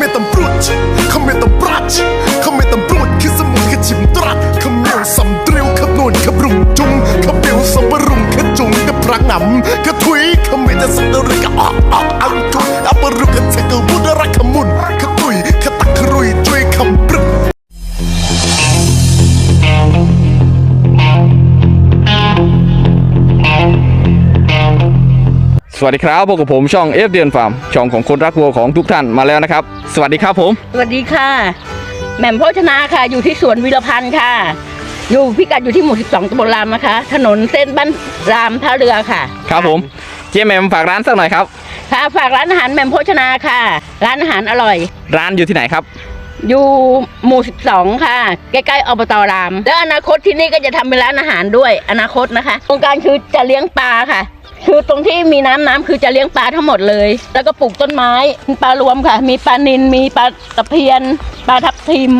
ข สวัสดีครับพบกับผมช่องเอฟเดียนฟาร์มช่องของคนรักวัวของทุกท่านมาแล้วนะครับ สวัสดีครับผม สวัสดีค่ะแหม่มโภชนาค่ะ อยู่ที่สวนวีรพันธ์ค่ะ อยู่พิกัดอยู่ที่หมู่ 12ตำบลรามนะคะ ถนนเส้นบ้านรามท่าเรือค่ะ ครับผมเจแหมมฝากร้านสักหน่อยครับค่ะฝากร้านอาหารแหม่มโภชนาค่ะ ร้านอาหารอร่อย ร้านอยู่ที่ไหนครับ อยู่หมู่ 12 ค่ะ ใกล้ๆอบตราม แล้วอนาคตที่นี่ก็จะทำเป็นร้านอาหารด้วยอนาคตนะคะโครงการคือจะเลี้ยงปลาค่ะ คือตรงที่มีน้ำน้ำคือจะเลี้ยงปลาทั้งหมดเลย แล้วก็ปลูกต้นไม้มีปลารวมค่ะ มีปลานิลมีปลาตะเพียน ปลาทับทิม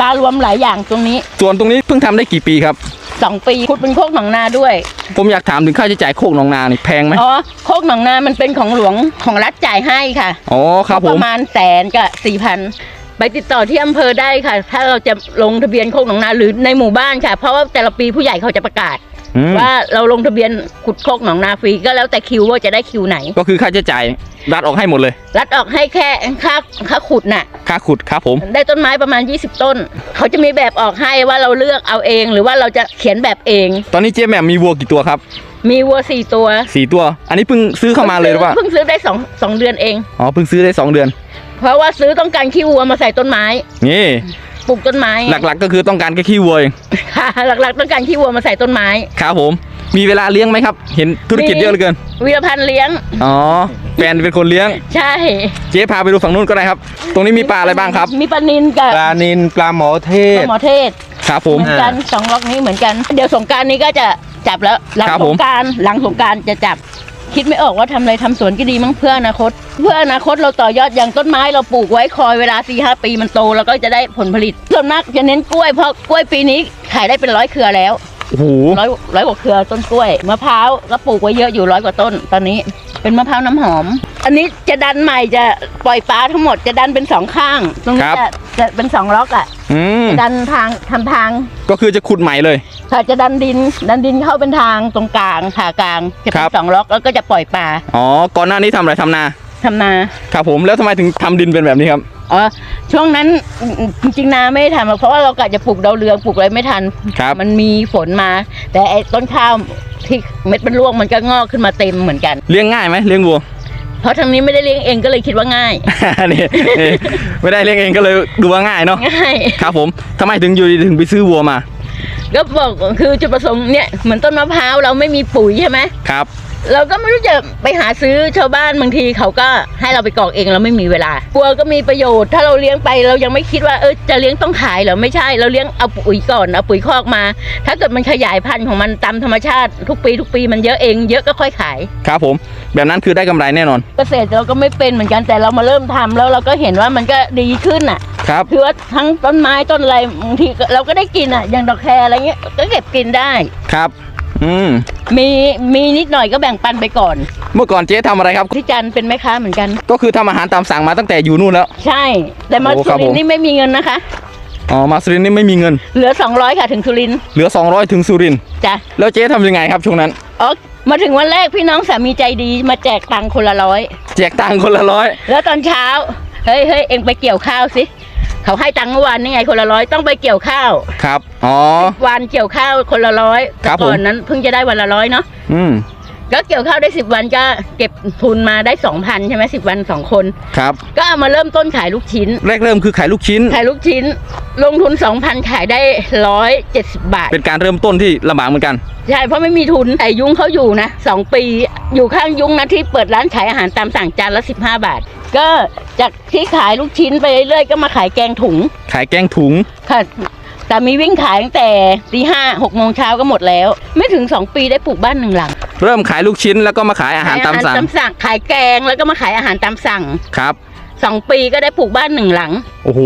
ปลารวมหลายอย่างตรงนี้ส่วนตรงนี้เพิ่งทำได้กี่ปีครับ สองปีขุดเป็นโคกหนองนาด้วย ผมอยากถามถึงค่าใช้จ่ายโคกหนองนานี่แพงไหมอ๋อโคกหนองนามันเป็นของหลวงของรัฐจ่ายให้ค่ะ อ๋อครับผปม ระมาณแสนกับสี่พันไปติดต่อที่อำเภอได้ค่ะ ถ้าเราจะลงทะเบียนโคกหนองนาหรือในหมู่บ้านค่ะ เพราะว่าแต่ละปีผู้ใหญ่เขาจะประกาศ อืมว่าเราลงทะเบียนขุดโคกหนองนาฟรีก็แล้วแต่คิวว่าจะได้คิวไหน ก็คือค่าใช้จ่ายรัดออกให้หมดเลย รัฐออกให้แค่ค่าค่าขุดน่ะ ค่าขุดครับผม ได้ต้นไม้ประมาณ 20 ต้น เขาจะมีแบบออกให้ว่าเราเลือกเอาเอง หรือว่าเราจะเขียนแบบเอง ตอนนี้เจแหมมมีวัวกี่ตัวครับมีวัวสี่ตัวสี่ตัว อันนี้เพิ่งซื้อเข้ามาเลยหรือว่าเพิ่งซื้อได้สองสองเดือนเอง อ๋อเพิ่งซื้อได้สองเดือน เพราะว่าซื้อต้องการขี้วัวมาใส่ต้นไม้ นี่ ปลูกต้นไม้หลักๆ ก็คือต้องการแค่ขี้วัวเองค่ะหลักๆ ต้องการขี้วัวมาใส่ต้นไม้ครับผม มีเวลาเลี้ยงไหมครับ เห็นธุรกิจมีเยอะเหลือเกินวีรพันธ์เลี้ยงอ๋อแฟนเป็นคนเลี้ยง ใช่ เจ๊พาไปดูฝั่งนู้นก็ได้ครับ ตรงนี้มีปลาอะไรบ้างครับ มีปลานินกับปลานินปลาหมอเทปศลาหมอเทศครับผมเหมือนกันสองล็อกนี้เหมือนกัน เดี๋ยวสงกรารนี้ก็จะจับแล้วหลังครับสผมงกรารหลังสงกรารจะจับ คิดไม่ออกว่าทำอะไรทำสวนก็ดีมั้งเพื่ออนาคต เพื่ออนาคตเราต่อยอดอย่างต้นไม้เราปลูกไว้คอยเวลาสี่ห้าปีมันโตแล้วก็จะได้ผลผลิตส่วนมากจะเน้นกล้วยเพราะกล้วยปีนี้ขายได้เป็นร้อยเครือแล้วโอ้โหร้อยร้อยกว่าเครือต้นกล้วยมะพร้าวก็ปลูกไว้เยอะอยู่ร้อยกว่าต้นตอนนี้ เป็นมะพร้าวน้ำหอม อันนี้จะดันใหม่จะปล่อยปลาทั้งหมดจะดันเป็นสองข้าง ตรงนี้ครับ จะจะเป็นสองล็อกอะอืมดันทางทำทางก็คือจะขุดใหม่เลย ค่ะจะดันดิน ดันดินเข้าเป็นทางตรงกลางผ่ากลางจะคเป็รันบ สองล็อกแล้วก็จะปล่อยปลาอ๋อก่อนหน้านี้ทำอะไรทำนาทำนาครับผมแล้วทำไมถึงทำดินเป็นแบบนี้ครับ อ๋อช่วงนั้นอืมจริงๆนาไม่ได้ทำหรอกเพราะว่าเรากะจะปลูกดาวเรืองปลูกอะไรไม่ทัน ครับ มันมีฝนมา แต่ไอ้ต้นข้าวที่เม็ดมันร่วงมันก็งอกขึ้นมาเต็มเหมือนกัน เลี้ยงง่ายไหมเลี้ยงวัว เพราะทางนี้ไม่ได้เลี้ยงเองก็เลยคิดว่าง่าย นี่นี่ไม่ได้เลี้ยงเองก็เลยดูว่าง่ายเนาะง่าย ครับผมทำไมถึงอยู่ดีถึงไปซื้อวัวมาก็บอกคือจุดประสงค์เนี่ยเหมือนต้นมะพร้าวเราไม่มีปุ๋ยใช่ไหมครับ เราก็ไม่รู้จะไปหาซื้อชาวบ้านบางทีเขาก็ให้เราไปกรอกเองเราไม่มีเวลากลัวก็มีประโยชน์ ถ้าเราเลี้ยงไปเรายังไม่คิดว่าเออจะเลี้ยงต้องขายเหรอไม่ใช่ เราเลี้ยงเอาปุ๋ยก่อนเอาปุ๋ยคอกมา ถ้าเกิดมันขยายพันธุ์ของมันตามธรรมชาติ ทุกปีทุกปีมันเยอะเองเยอะก็ค่อยขาย ครับผม แบบนั้นคือได้กำไรแน่นอนเกษตรเราก็ไม่เป็นเหมือนกันแต่เรามาเริ่มทำแล้วเราก็เห็นว่ามันก็ดีขึ้นอะ ครับ คือว่าทั้งต้นไม้ต้นอะไรบางทีก็เราก็ได้กินอะอย่างดอกแครอะไรเงี้ยก็เก็บกินได้ ครับ อืมมีมีนิดหน่อยก็แบ่งปันไปก่อน เมื่อก่อนเจ๊ทำอะไรครับ ที่จันทร์เป็นแม่ค้าเหมือนกัน ก็คือทำอาหารตามสั่งมาตั้งแต่อยู่นู่นแล้ว ใช่ แต่มาโอ้คสุรับรินผมทร์นี่ไม่มีเงินนะคะ อ๋อมาสุรินทร์นี่ไม่มีเงิน เหลือ 200 ค่ะถึงสุรินทร์เหลือ 200 ถึงสุรินทร์จ้ะแล้วเจ๊ทำยังไงครับช่วงนั้น อ๋อมาถึงวันแรกพี่น้องสามีใจดีมาแจกตังค์คนละร้อย แจกตังค์คนละร้อยแล้วตอนเช้า เฮ้ยเฮ้ยเอ็งไปเกี่ยวข้าวสิ เขาให้ตังค์เมื่อวานนี่ไงคนละร้อยต้องไปเกี่ยวข้าวครับ อ๋อ วันเกี่ยวข้าวคนละร้อยครับแต่ก่อนผมนั้นเพิ่งจะได้วันละร้อยเนาะอืม ก็เกี่ยวข้าวได้สิบวันก็เก็บทุนมาได้สองพันใช่ไหมสิบวันสองคน ครับ ก็เอามาเริ่มต้นขายลูกชิ้น แรกเริ่มคือขายลูกชิ้น ขายลูกชิ้น ลงทุนสองพันขายได้ร้อยเจ็ดสิบบาท เป็นการเริ่มต้นที่ลำบากเหมือนกัน ใช่เพราะไม่มีทุนไอ้ยุ้งเขาอยู่นะสองปี อยู่ข้างยุ้งนะที่เปิดร้านขายอาหารตามสั่งจานละสิบห้าบาท ก็จากที่ขายลูกชิ้นไปเรื่อยๆก็มาขายแกงถุง ขายแกงถุงค่ะแต่มีวิ่งขายตั้งแต่ตีห้าหกโมงเช้าก็หมดแล้ว ไม่ถึงสองปีได้ปลูกบ้านหนึ่งหลัง เริ่มขายลูกชิ้นแล้วก็มาขายอาหารตามสั่งขยอหรตามสั่งขายแกงแล้วก็มาขายอาหารตามสั่งครับ สองปีก็ได้ปลูกบ้านหนึ่งหลัง โอ้โห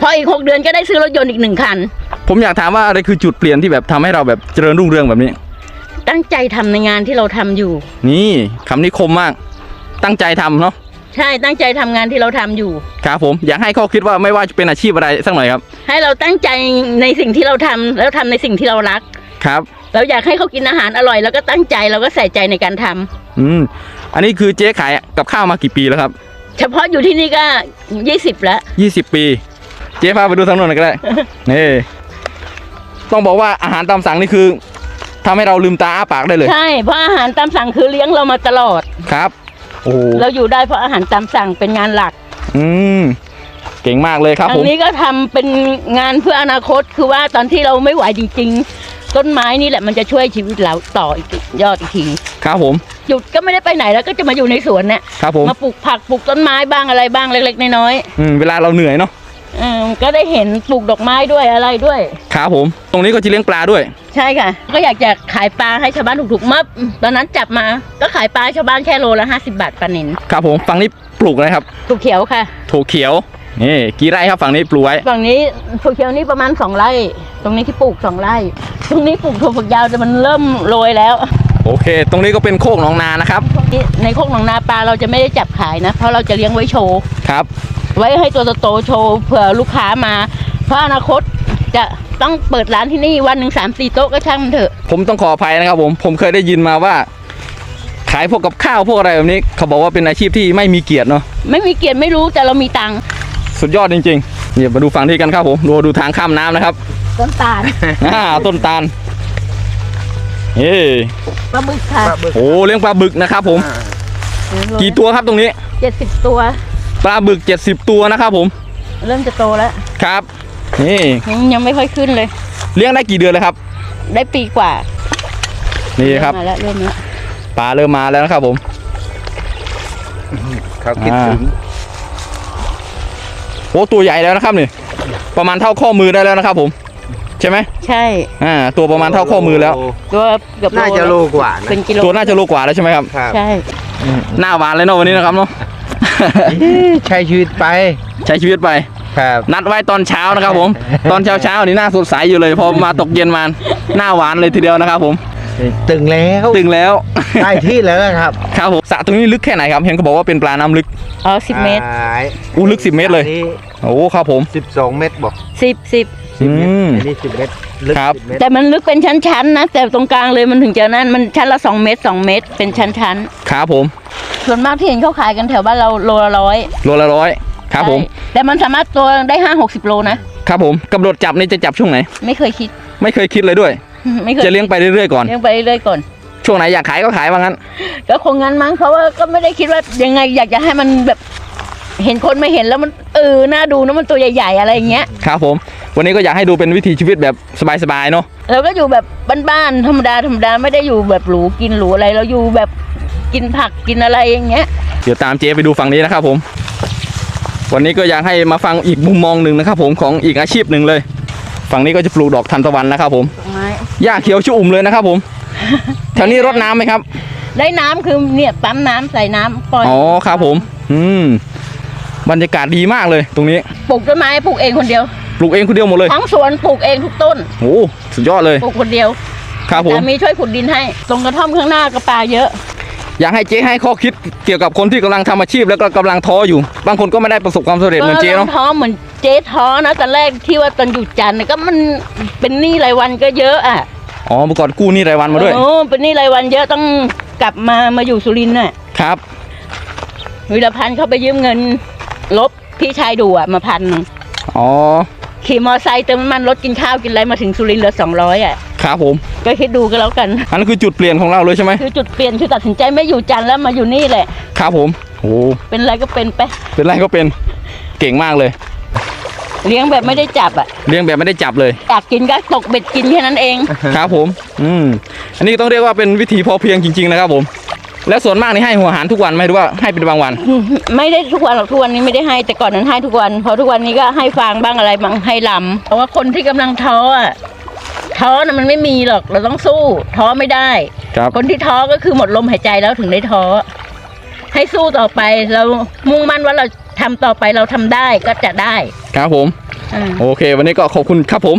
พออีกหกเดือนก็ได้ซื้อรถยนต์อีกหนึ่งคัน ผมอยากถามว่าอะไรคือจุดเปลี่ยนที่แบบทำให้เราแบบเจริญรุ่งเรืองแบบนี้ ตั้งใจทำในงานที่เราทำอยู่ นี่คำนี้คมมาก ตั้งใจทำเนาะ ใช่ตั้งใจทำงานที่เราทำอยู่ ครับผมอยากให้ข้อคิดว่าไม่ว่าจะเป็นอาชีพอะไรสักหน่อยครับ ให้เราตั้งใจในสิ่งที่เราทำแล้วทำในสิ่งที่เรารัก ครับ เราอยากให้เขากินอาหารอร่อยแล้วก็ตั้งใจแล้วก็ใส่ใจในการทำอืม อันนี้คือเจ๊ขายกับข้าวมากี่ปีแล้วครับเฉพาะอยู่ที่นี่ก็ยี่สิบแล้วยี่สิบปี เจ๊พาไปดูทางโน้นหน่อยก็ได้ นี่ต้องบอกว่าอาหารตามสั่งนี่คือทำให้เราลืมตาอ้าปากได้เลยใช่เพราะอาหารตามสั่งคือเลี้ยงเรามาตลอด ครับ โอ้โหเราอยู่ได้เพราะอาหารตามสั่งเป็นงานหลักอืมเก่งมากเลยครับอัผมนี้ก็ทำเป็นงานเพื่ออนาคตคือว่าตอนที่เราไม่ไหวจริงๆ ต้นไม้นี่แหละมันจะช่วยชีวิตเราต่ออีกยอดอีกทีครับผม หยุดก็ไม่ได้ไปไหนแล้วก็จะมาอยู่ในสวนเนี่ยครับผมมาปลูกผักปลูกต้นไม้บ้างอะไรบ้างเล็กๆน้อยอืมเวลาเราเหนื่อยเนาะๆเออก็ได้เห็นปลูกดอกไม้ด้วยอะไรด้วย ครับผม ตรงนี้ก็จะเลี้ยงปลาด้วย ใช่ค่ะ ก็อยากจะขายปลาให้ชาวบ้านถูกๆเมื่อตอนนั้นจับมาก็ขายปลาให้ชาวบ้านแค่โลละห้าสิบาทปลานินครับผมฝั่งนี้ปลูกอะไรครับ ถูกเขียวค่ะ ถั่วเขียว นี่กี่ไร่ครับฝั่งนี้ปลูกไว้ฝั่งนี้ถั่วเขียวนี่ประมาณสองไร่ ตรงนี้ที่ปลูกสองไร่ ตรงนี้ปลูกถั่วฝักยาวแต่มันเริ่มโรยแล้ว โอเค ตรงนี้ก็เป็นโคกหนองนานะครับนี่ในโคกหนองนาปลาเราจะไม่ได้จับขายนะ เพราะเราจะเลี้ยงไว้โชว์ครับ ไว้ให้ตัวโตๆโชว์เผื่อลูกค้ามา เพราะอนาคตจะต้องเปิดร้านที่นี่วันหนึ่งสามสี่โต๊ะก็ช่างมันเถอะ ผมต้องขออภัยนะครับผมผมเคยได้ยินมาว่า ขายพวกกับข้าวพวกอะไรแบบนี้ เขาบอกว่าเป็นอาชีพที่ไม่มีเกียรติเนาะไม่มีเกียรติไม่รู้แต่เรามีตังค์ สุดยอดจริงๆเนี่ยมาดูฝั่งนี้กันครับผมดูดูทางข้ามน้ำนะครับ ต้นตาลอ่าต้นตาลเฮ้ปลาบึกค่ะโอ้เลี้ยงปลาบึกนะครับผม กี่ตัวครับตรงนี้เจ็ดสิบตัว ปลาบึก70ตัวนะครับผม เริ่มจะโตแล้วครับ นี่ยังไม่ค่อยขึ้นเลย เลี้ยงได้กี่เดือนเลยครับ ได้ปีกว่า นี่ครับเมมาแล้วเริ่มแล้วปลาเริ่มมาแล้วนะครับผมเขาคิดถึง โอ้ตัวใหญ่แล้วนะครับนี่ ประมาณเท่าข้อมือได้แล้วนะครับ ผม ใช่ไหมใช่ อ่า ตัวประมาณเท่าข้อมือแล้ว ตัวเกือบน่าจะโลกว่านะเป็นกิโลตัวน่าจะโลกว่าแล้วใช่ไหมครับ ครับใช่หน้าหวานเลยเนาะวันนี้นะครับเนาะ ใช้ชีวิตไป ใช้ชีวิตไป ครับ นัดไว้ตอนเช้านะครับ ผม ตอนเช้าเช้าๆนี่หน้าสดใสอยู่เลย พอมาตกเย็นมาหน้าหวานเลยทีเดียวนะครับ ผม ตึงแล้ว ตึงแล้ว ได้ที่แล้วครับครับผมสระตรงนี้ลึกแค่ไหนครับ เห็นเขาบอกว่าเป็นปลาน้ำลึกอ๋อสิบเมตรอู้ลึก 10 เมตรเลยโอ้ครับผม สิบสองเมตรบอกสิบสิบสิบเมตรอืมอันนี้สิบเมตรลึกครับ สิบเมตรแต่มันลึกเป็นชั้นๆนะ แต่ตรงกลางเลยมันถึงจะนั่นมันชั้นละสองเมตรสองเมตร เป็นชั้นครับผมๆ ส่วนมากที่เห็นเขาขายกันแถวบ้านเราโลละร้อยโลละร้อยครับผม ใช่แต่มันสามารถตัวได้ห้าหกสิบโลนะครับผมกำหนดจับนี่จะจับช่วงไหน ไม่เคยคิด ไม่เคยคิดเลยด้วย ไม่เคยจะเลี้ยงไปเรื่อยๆก่อน เลี้ยงไปเรื่อยๆก่อน ช่วงไหนอยากขายก็ขายว่างั้น ก็คงงั้นมั้งเพราะว่าก็ไม่ได้คิดว่ายังไงอยากจะให้มันแบบ เห็นคนไม่เห็นแล้วมันเออน่าดูนะมันตัวใหญ่ๆอะไรอย่างเงี้ยครับผม วันนี้ก็อยากให้ดูเป็นวิถีชีวิตแบบสบายๆเนาะเราก็อยู่แบบบ้านๆธรรมดาธรรมดาไม่ได้อยู่แบบหรูกินหรูอะไร เราอยู่แบบกินผักกินอะไรอย่างเงี้ย เดี๋ยวตามเจ๊ไปดูฝั่งนี้นะครับผม วันนี้ก็อยากให้มาฟังอีกมุมมองหนึ่งนะครับผมของอีกอาชีพหนึ่งเลย ฝั่งนี้ก็จะปลูกดอกทานตะวันนะครับผมดอกไม้หญ้าเขียวชุ่มเลยนะครับผม แถวนี้รดน้ำไหมครับ ได้น้ำคือเนี่ยปั๊มน้ำใส่น้ำปล่อยอ๋อครับผม อืมบรรยากาศดีมากเลยตรงนี้ปลูกต้นไม้ปลูกเองคนเดียว ปลูกเองคนเดียวหมดเลยทั้งสวนปลูกเองทุกต้น โอ้สุดยอดเลยปลูกคนเดียวครับผม สามีช่วยขุดดินให้ ตรงกระท่อมข้างหน้าก็ปลาเยอะ อยากให้เจ๊ให้ข้อคิดเกี่ยวกับคนที่กำลังทำอาชีพแล้วก็กำลังท้ออยู่ บางคนก็ไม่ได้ประสบความสำเร็จเหมือนเจ๊ก็เนาะท้อเหมือนเจ๊ท้อนะตอนแรกที่ว่าตอนอยู่จันทร์น่ะก็มันเป็นหนี้รายวันก็เยอะอะ อ๋อเมื่อก่อนกู้หนี่รายวันมาด้วย โอ้เป็นหนี้รายวันเยอะต้องกลับมามาอยู่สุรินทร์น่ะ ครับ วิรพันธ์เขาไปยืมเงิน ลบพี่ชายดูอะมาพันหนึ่งอ๋อ ขี่มอไซค์เติมน้ำมันรถกินข้าวกินอะไรมาถึงสุรินทร์เหลือสองร้อยอะ ครับผม ก็คิดดูก็แล้วกัน อันนั้นคือจุดเปลี่ยนของเราเลยใช่ไหมคือจุดเปลี่ยนคือตัดสินใจไม่อยู่จันทร์แล้วมาอยู่นี่แหละ ครับผมโอ้เป็นอะไรก็เป็นไป เป็นไรก็เป็น เก่งมากเลย เลี้ยงแบบไม่ได้จับอะเลี้ยงแบบไม่ได้จับเลย อยากกินก็ตกเบ็ดกินแค่นั้นเอง ครับผม อืม อันนี้ต้องเรียกว่าเป็นวิธีพอเพียงจริงๆนะครับผม แล้วส่วนมากนี่ให้หัวอาหารทุกวันไหมหรือว่าให้เป็นบางวัน ไม่ได้ทุกวันหรอกทุกวันนี้ไม่ได้ให้แต่ก่อนนั้นให้ทุกวันพอทุกวันนี้ก็ให้ฟางบ้างอะไรบ้างให้ลำเพราะว่าคนที่กำลังท้ออะท้อน่ะมันไม่มีหรอกเราต้องสู้ท้อไม่ได้ครับคนที่ท้อก็คือหมดลมหายใจแล้วถึงได้ท้อให้สู้ต่อไปเรามุ่งมั่นว่าเรา ทำต่อไปเราทำได้ก็จะได้ครับผม อ่า โอเค วันนี้ก็ขอบคุณครับผม